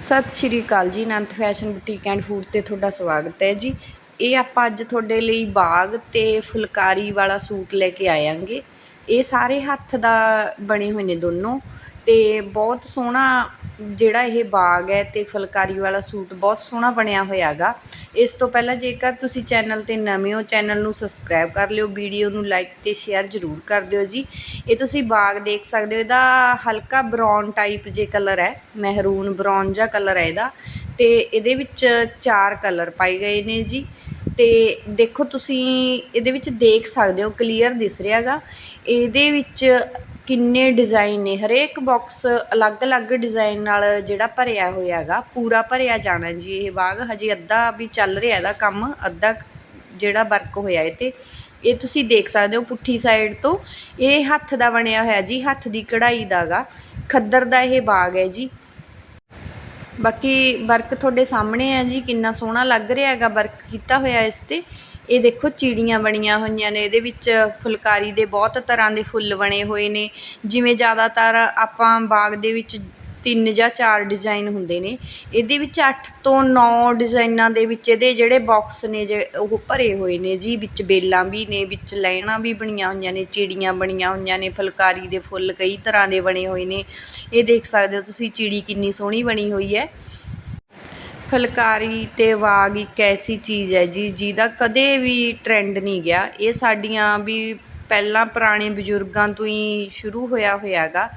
ਸਤਿ ਸ਼੍ਰੀ ਅਕਾਲ ਜੀ, Anant fashion boutique and food ਤੇ ਤੁਹਾਡਾ ਸਵਾਗਤ ਹੈ ਜੀ। ਇਹ ਆਪਾਂ ਅੱਜ ਤੁਹਾਡੇ ਲਈ ਬਾਗ ਤੇ ਫੁਲਕਾਰੀ ਵਾਲਾ ਸੂਟ ਲੈ ਕੇ ਆਇਆਂਗੇ। ਇਹ ਸਾਰੇ ਹੱਥ ਦਾ ਬਣੇ ਹੋਏ ਨੇ ਦੋਨੋਂ ਤੇ ਬਹੁਤ ਸੋਹਣਾ ਜਿਹੜਾ ਇਹ ਬਾਗ ਹੈ ਤੇ ਫੁਲਕਾਰੀ ਵਾਲਾ ਸੂਟ ਬਹੁਤ ਸੋਹਣਾ ਬਣਿਆ ਹੋਇਆ ਹੋਇਆਗਾ। ਇਸ ਤੋਂ ਪਹਿਲਾਂ ਜੇਕਰ ਤੁਸੀਂ ਚੈਨਲ ਤੇ ਨਵੇਂ ਹੋ, ਚੈਨਲ ਨੂੰ ਸਬਸਕ੍ਰਾਈਬ ਕਰ ਲਿਓ, ਵੀਡੀਓ ਨੂੰ ਲਾਈਕ ਤੇ ਸ਼ੇਅਰ ਜ਼ਰੂਰ ਕਰ ਦਿਓ ਜੀ। ਇਹ ਤੁਸੀਂ ਬਾਗ ਦੇਖ ਸਕਦੇ ਹੋ, ਇਹਦਾ ਹਲਕਾ ਬ੍ਰਾਊਨ ਟਾਈਪ ਜੇ ਕਲਰ ਹੈ, ਮਹਿਰੂਨ ਬ੍ਰਾਊਨ ਜਿਹਾ ਕਲਰ ਹੈ ਇਹਦਾ। ਤੇ ਇਹਦੇ ਵਿੱਚ ਚਾਰ ਕਲਰ ਪਾਏ ਗਏ ਨੇ ਜੀ। ਤੇ ਦੇਖੋ ਤੁਸੀਂ, ਇਹਦੇ ਵਿੱਚ ਦੇਖ ਸਕਦੇ ਹੋ ਕਲੀਅਰ ਦਿਸ ਰਿਹਾਗਾ। ਇਹਦੇ ਵਿੱਚ ਕਿੰਨੇ ਡਿਜ਼ਾਈਨ ਨੇ? ਹਰੇਕ ਬਾਕਸ ਅਲੱਗ-ਅਲੱਗ ਡਿਜ਼ਾਈਨ ਨਾਲ ਜਿਹੜਾ ਭਰਿਆ ਹੋਇਆ ਹੈਗਾ, ਪੂਰਾ ਭਰਿਆ ਜਾਣਾ ਜੀ ਇਹ ਬਾਗ। ਹਜੇ ਅੱਧਾ ਵੀ ਚੱਲ ਰਿਹਾ ਇਹਦਾ ਕੰਮ, ਅੱਧਾ ਜਿਹੜਾ ਵਰਕ ਹੋਇਆ ਇਹ ਤੇ। ਇਹ ਤੁਸੀਂ ਦੇਖ ਸਕਦੇ ਹੋ ਪੁੱਠੀ ਸਾਈਡ ਤੋਂ। ਇਹ ਹੱਥ ਦਾ ਬਣਿਆ ਹੋਇਆ ਜੀ, ਹੱਥ ਦੀ ਕਢਾਈ ਦਾਗਾ ਖੱਦਰ ਦਾ ਇਹ ਬਾਗ ਹੈ ਜੀ। ਬਾਕੀ ਵਰਕ ਤੁਹਾਡੇ ਸਾਹਮਣੇ ਹੈ ਜੀ, ਕਿੰਨਾ ਸੋਹਣਾ ਲੱਗ ਰਿਹਾ ਹੈਗਾ ਵਰਕ ਕੀਤਾ ਹੋਇਆ ਇਸ ਤੇ। ਇਹ ਦੇਖੋ ਚਿੜੀਆਂ ਬਣੀਆਂ ਹੋਈਆਂ ਨੇ, ਇਹਦੇ ਵਿੱਚ ਫੁਲਕਾਰੀ ਦੇ ਬਹੁਤ ਤਰ੍ਹਾਂ ਦੇ ਫੁੱਲ ਬਣੇ ਹੋਏ ਨੇ। ਜਿਵੇਂ ਜ਼ਿਆਦਾਤਰ ਆਪਾਂ ਬਾਗ ਦੇ ਵਿੱਚ ਤਿੰਨ ਜਾਂ ਚਾਰ ਡਿਜ਼ਾਈਨ ਹੁੰਦੇ ਨੇ। ਇਹਦੇ ਵਿੱਚ 8 ਤੋਂ 9 ਡਿਜ਼ਾਈਨਾਂ ਦੇ ਵਿੱਚ ਇਹਦੇ ਜਿਹੜੇ ਬਾਕਸ ਨੇ ਜੇ ਉਹ ਭਰੇ ਹੋਏ ਨੇ ਜੀ। ਵਿੱਚ ਬੇਲਾਂ ਵੀ ਨੇ, ਵਿੱਚ ਲਾਈਨਾਂ ਵੀ ਬਣੀਆਂ ਹੋਈਆਂ ਨੇ, ਚਿੜੀਆਂ ਬਣੀਆਂ ਹੋਈਆਂ ਨੇ, ਫੁਲਕਾਰੀ ਦੇ ਫੁੱਲ ਕਈ ਤਰ੍ਹਾਂ ਦੇ ਬਣੇ ਹੋਏ ਨੇ। ਇਹ ਦੇਖ ਸਕਦੇ ਹੋ ਤੁਸੀਂ ਚਿੜੀ ਕਿੰਨੀ ਸੋਹਣੀ ਬਣੀ ਹੋਈ ਹੈ। ਫੁਲਕਾਰੀ ਅਤੇ ਵਾਗ ਇੱਕ ਐਸੀ ਚੀਜ਼ ਹੈ ਜੀ, ਜਿਹਦਾ ਕਦੇ ਵੀ ਟਰੈਂਡ ਨਹੀਂ ਗਿਆ। ਇਹ ਸਾਡੀਆਂ ਵੀ ਪਹਿਲਾਂ ਪੁਰਾਣੇ ਬਜ਼ੁਰਗਾਂ ਤੋਂ ਹੀ ਸ਼ੁਰੂ ਹੋਇਆ ਹੋਇਆ ਗਾ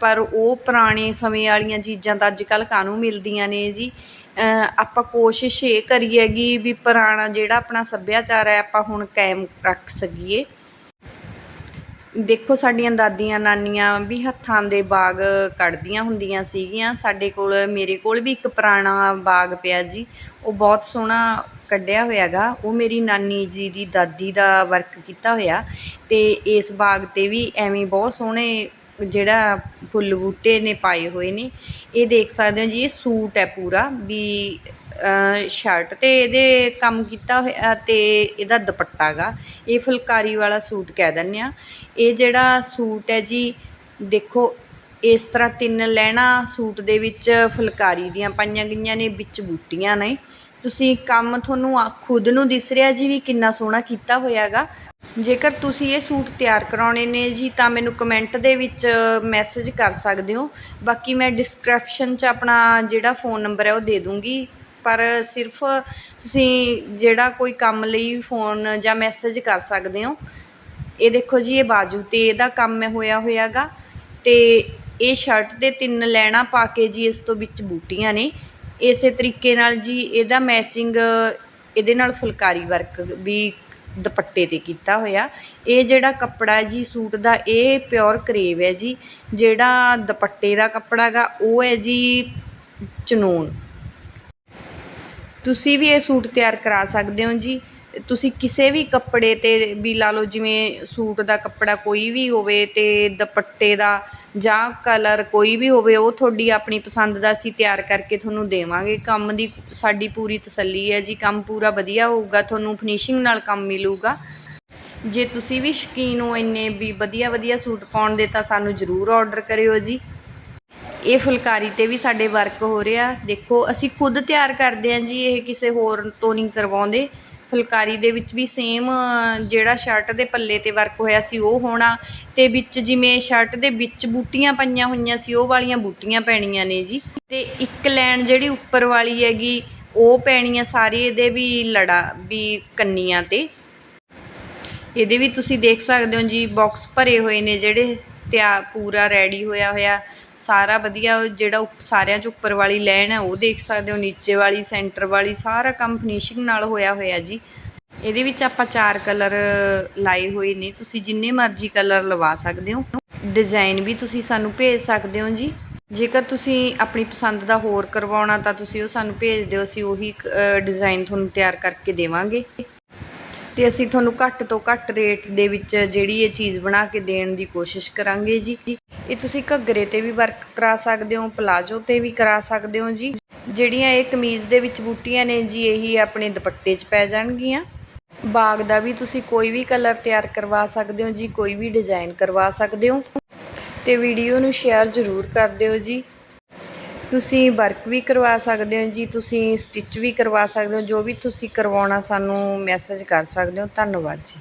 ਪਰ ਉਹ ਪੁਰਾਣੇ ਸਮੇਂ ਵਾਲੀਆਂ ਚੀਜ਼ਾਂ ਤਾਂ ਅੱਜ ਕੱਲ੍ਹ ਕਾਹਨੂੰ ਮਿਲਦੀਆਂ ਨੇ ਜੀ? ਆਪਾਂ ਕੋਸ਼ਿਸ਼ ਇਹ ਕਰੀਏਗੀ ਵੀ ਪੁਰਾਣਾ ਜਿਹੜਾ ਆਪਣਾ ਸੱਭਿਆਚਾਰ ਹੈ, ਆਪਾਂ ਹੁਣ ਕਾਇਮ ਰੱਖ ਸਕੀਏ। ਦੇਖੋ, ਸਾਡੀਆਂ ਦਾਦੀਆਂ ਨਾਨੀਆਂ ਵੀ ਹੱਥਾਂ ਦੇ ਬਾਗ ਕੱਢਦੀਆਂ ਹੁੰਦੀਆਂ ਸੀਗੀਆਂ। ਸਾਡੇ ਕੋਲ, ਮੇਰੇ ਕੋਲ ਵੀ ਇੱਕ ਪੁਰਾਣਾ ਬਾਗ ਪਿਆ ਜੀ। ਉਹ ਬਹੁਤ ਸੋਹਣਾ ਕੱਢਿਆ ਹੋਇਆਗਾ। ਉਹ ਮੇਰੀ ਨਾਨੀ ਜੀ ਦੀ ਦਾਦੀ ਦਾ ਵਰਕ ਕੀਤਾ ਹੋਇਆ। ਤੇ ਇਸ ਬਾਗ ਤੇ ਵੀ ਐਵੇਂ ਬਹੁਤ ਸੋਹਣੇ ਜਿਹੜਾ ਫੁੱਲ ਬੂਟੇ ਨੇ ਪਾਏ ਹੋਏ ਨੇ। ਇਹ ਦੇਖ ਸਕਦੇ ਹੋ ਜੀ, ਇਹ ਸੂਟ ਹੈ ਪੂਰਾ ਵੀ ਸ਼ਰਟ ਤੇ ਇਹਦੇ ਕੰਮ ਕੀਤਾ ਹੋਇਆ ਤੇ ਇਹਦਾ ਦੁਪੱਟਾ ਗਾ। ਇਹ ਫੁਲਕਾਰੀ ਵਾਲਾ ਸੂਟ ਕਹਿ ਦਿੰਦੇ ਆ। ਇਹ ਜਿਹੜਾ ਸੂਟ ਹੈ ਜੀ, ਦੇਖੋ, ਇਸ ਤਰ੍ਹਾਂ ਤਿੰਨ ਲੈਣਾ ਸੂਟ ਦੇ ਵਿੱਚ ਫੁਲਕਾਰੀ ਦੀਆਂ ਪਾਈਆਂ ਗਈਆਂ ਨੇ, ਵਿੱਚ ਬੂਟੀਆਂ ਨੇ। ਤੁਸੀਂ ਕੰਮ ਤੁਹਾਨੂੰ ਖੁਦ ਨੂੰ ਦਿਸ ਰਿਹਾ ਜੀ ਵੀ ਕਿੰਨਾ ਸੋਹਣਾ ਕੀਤਾ ਹੋਇਆਗਾ ਜੇਕਰ ਤੁਸੀਂ ਇਹ ਸੂਟ ਤਿਆਰ ਕਰਾਉਣੇ ਨੇ ਜੀ, ਤਾਂ ਮੈਨੂੰ ਕਮੈਂਟ ਦੇ ਵਿੱਚ ਮੈਸੇਜ ਕਰ ਸਕਦੇ ਹੋ। ਬਾਕੀ ਮੈਂ ਡਿਸਕ੍ਰਿਪਸ਼ਨ 'ਚ ਆਪਣਾ ਜਿਹੜਾ ਫੋਨ ਨੰਬਰ ਹੈ ਉਹ ਦੇ ਦੂੰਗੀ। ਪਰ ਸਿਰਫ ਤੁਸੀਂ ਜਿਹੜਾ ਕੋਈ ਕੰਮ ਲਈ ਫੋਨ ਜਾਂ ਮੈਸੇਜ ਕਰ ਸਕਦੇ ਹੋ, ਇਹ ਦੇਖੋ ਜੀ, ਇਹ ਬਾਜੂ ਤੇ ਇਹਦਾ ਕੰਮ ਹੈ ਹੋਇਆ ਹੋਇਆਗਾ ਤੇ ਇਹ ਸ਼ਰਟ ਦੇ ਤਿੰਨ ਲੈਣਾ ਪਾ ਕੇ ਜੀ ਇਸ ਤੋਂ ਵਿੱਚ ਬੂਟੀਆਂ ਨੇ। ਇਸੇ ਤਰੀਕੇ ਨਾਲ ਜੀ ਇਹਦਾ ਮੈਚਿੰਗ ਇਹਦੇ ਨਾਲ ਫੁਲਕਾਰੀ ਵਰਕ ਵੀ ਦੁਪੱਟੇ ਤੇ ਕੀਤਾ ਹੋਇਆ। ਇਹ ਜਿਹੜਾ ਕੱਪੜਾ ਹੈ ਜੀ, ਸੂਟ ਦਾ, ਇਹ ਪਿਓਰ ਕਰੇਵ ਹੈ ਜੀ। ਜਿਹੜਾ ਦੁਪੱਟੇ ਦਾ ਕੱਪੜਾ ਹੈਗਾ, ਉਹ ਹੈ ਜੀ ਚਨੂਨ। ਤੁਸੀਂ ਵੀ ਇਹ ਸੂਟ ਤਿਆਰ ਕਰਾ ਸਕਦੇ ਹੋ ਜੀ। ਤੁਸੀਂ ਕਿਸੇ ਵੀ ਕੱਪੜੇ ਤੇ ਵੀ ਲਾ ਲਓ, ਜਿਵੇਂ ਸੂਟ ਦਾ ਕੱਪੜਾ ਕੋਈ ਵੀ ਹੋਵੇ ਅਤੇ ਦੁਪੱਟੇ ਦਾ ਜਾਂ ਕਲਰ ਕੋਈ ਵੀ ਹੋਵੇ, ਉਹ ਤੁਹਾਡੀ ਆਪਣੀ ਪਸੰਦ ਦਾ ਅਸੀਂ ਤਿਆਰ ਕਰਕੇ ਤੁਹਾਨੂੰ ਦੇਵਾਂਗੇ। ਕੰਮ ਦੀ ਸਾਡੀ ਪੂਰੀ ਤਸੱਲੀ ਹੈ ਜੀ। ਕੰਮ ਪੂਰਾ ਵਧੀਆ ਹੋਊਗਾ, ਤੁਹਾਨੂੰ ਫਿਨਿਸ਼ਿੰਗ ਨਾਲ ਕੰਮ ਮਿਲੂਗਾ। ਜੇ ਤੁਸੀਂ ਵੀ ਸ਼ੌਕੀਨ ਹੋ ਇੰਨੇ ਵੀ ਵਧੀਆ ਵਧੀਆ ਸੂਟ ਪਾਉਣ ਦੇ, ਤਾਂ ਸਾਨੂੰ ਜ਼ਰੂਰ ਆਰਡਰ ਕਰਿਓ ਜੀ। ਇਹ ਫੁਲਕਾਰੀ ਤੇ ਵੀ ਸਾਡੇ ਵਰਕ ਹੋ ਰਿਹਾ। ਦੇਖੋ, ਅਸੀਂ ਖੁਦ ਤਿਆਰ ਕਰਦੇ ਹਾਂ ਜੀ, ਇਹ ਕਿਸੇ ਹੋਰ ਤੋਂ ਨਹੀਂ ਕਰਵਾਉਂਦੇ। ਫੁਲਕਾਰੀ ਦੇ ਵਿੱਚ ਵੀ ਸੇਮ ਜਿਹੜਾ ਸ਼ਰਟ ਦੇ ਪੱਲੇ ਤੇ ਵਰਕ ਹੋਇਆ ਸੀ, ਉਹ ਹੋਣਾ। ਤੇ ਵਿੱਚ ਜਿਵੇਂ ਸ਼ਰਟ ਦੇ ਵਿੱਚ ਬੂਟੀਆਂ ਪਈਆਂ ਹੋਈਆਂ ਸੀ, ਉਹ ਵਾਲੀਆਂ ਬੂਟੀਆਂ ਪੈਣੀਆਂ ਨੇ ਜੀ। ਤੇ ਇੱਕ ਲੈਣ ਜਿਹੜੀ ਉੱਪਰ ਵਾਲੀ ਹੈਗੀ, ਉਹ ਪੈਣੀਆਂ ਸਾਰੇ ਇਹਦੇ ਵੀ ਲੜਾ, ਵੀ ਕੰਨੀਆਂ ਤੇ। ਇਹਦੇ ਵੀ ਤੁਸੀਂ ਦੇਖ ਸਕਦੇ ਹੋ ਜੀ ਬਾਕਸ ਭਰੇ ਹੋਏ ਨੇ ਜਿਹੜੇ ਤਿਆ, ਪੂਰਾ ਰੈਡੀ ਹੋਇਆ ਹੋਇਆ। ਸਾਰਾ ਵਧੀਆ ਜਿਹੜਾ ਸਾਰਿਆਂ 'ਚ ਉੱਪਰ ਵਾਲੀ ਲਾਈਨ ਹੈ, ਉਹ ਦੇਖ ਸਕਦੇ ਹੋ, ਨੀਚੇ ਵਾਲੀ, ਸੈਂਟਰ ਵਾਲੀ, ਸਾਰਾ ਕੰਮ ਫਿਨਿਸ਼ਿੰਗ ਨਾਲ ਹੋਇਆ ਹੋਇਆ ਜੀ। ਇਹਦੇ ਵਿੱਚ ਆਪਾਂ ਚਾਰ ਕਲਰ ਲਾਏ ਹੋਏ ਨੇ, ਤੁਸੀਂ ਜਿੰਨੇ ਮਰਜ਼ੀ ਕਲਰ ਲਵਾ ਸਕਦੇ ਹੋ। ਡਿਜ਼ਾਈਨ ਵੀ ਤੁਸੀਂ ਸਾਨੂੰ ਭੇਜ ਸਕਦੇ ਹੋ ਜੀ। ਜੇਕਰ ਤੁਸੀਂ ਆਪਣੀ ਪਸੰਦ ਦਾ ਹੋਰ ਕਰਵਾਉਣਾ ਤਾਂ ਤੁਸੀਂ ਉਹ ਸਾਨੂੰ ਭੇਜ ਦਿਓ, ਅਸੀਂ ਉਹੀ ਡਿਜ਼ਾਈਨ ਤੁਹਾਨੂੰ ਤਿਆਰ ਕਰਕੇ ਦੇਵਾਂਗੇ। ਤੇ ਅਸੀਂ ਤੁਹਾਨੂੰ ਘੱਟ ਤੋਂ ਘੱਟ ਰੇਟ ਦੇ ਵਿੱਚ ਜਿਹੜੀ ਇਹ ਚੀਜ਼ ਬਣਾ ਕੇ ਦੇਣ ਦੀ ਕੋਸ਼ਿਸ਼ ਕਰਾਂਗੇ ਜੀ। ਇਹ ਤੁਸੀਂ ਘੱਗਰੇ ਤੇ ਵੀ ਵਰਕ ਕਰਾ ਸਕਦੇ ਹੋ ਪਲਾਜੋ ਤੇ ਵੀ ਕਰਾ ਸਕਦੇ ਹੋ ਜੀ। ਜਿਹੜੀਆਂ ਇਹ ਕਮੀਜ਼ ਦੇ ਵਿੱਚ ਬੂਟੀਆਂ ਨੇ ਜੀ, ਇਹੀ ਆਪਣੇ ਦੁਪੱਟੇ 'ਚ ਪੈ ਜਾਣਗੀਆਂ। ਬਾਗ ਦਾ ਵੀ ਤੁਸੀਂ ਕੋਈ ਵੀ ਕਲਰ ਤਿਆਰ ਕਰਵਾ ਸਕਦੇ ਹੋ ਜੀ, ਕੋਈ ਵੀ ਡਿਜ਼ਾਈਨ ਕਰਵਾ ਸਕਦੇ ਹੋ। ਤੇ ਵੀਡੀਓ ਨੂੰ ਸ਼ੇਅਰ ਜ਼ਰੂਰ ਕਰ ਦਿਓ ਜੀ। ਤੁਸੀਂ ਵਰਕ ਵੀ ਕਰਵਾ ਸਕਦੇ ਹੋ ਜੀ, ਤੁਸੀਂ ਸਟਿਚ ਵੀ ਕਰਵਾ ਸਕਦੇ ਹੋ, ਜੋ ਵੀ ਤੁਸੀਂ ਕਰਵਾਉਣਾ ਸਾਨੂੰ ਮੈਸੇਜ ਕਰ ਸਕਦੇ ਹੋ, ਧੰਨਵਾਦ ਜੀ।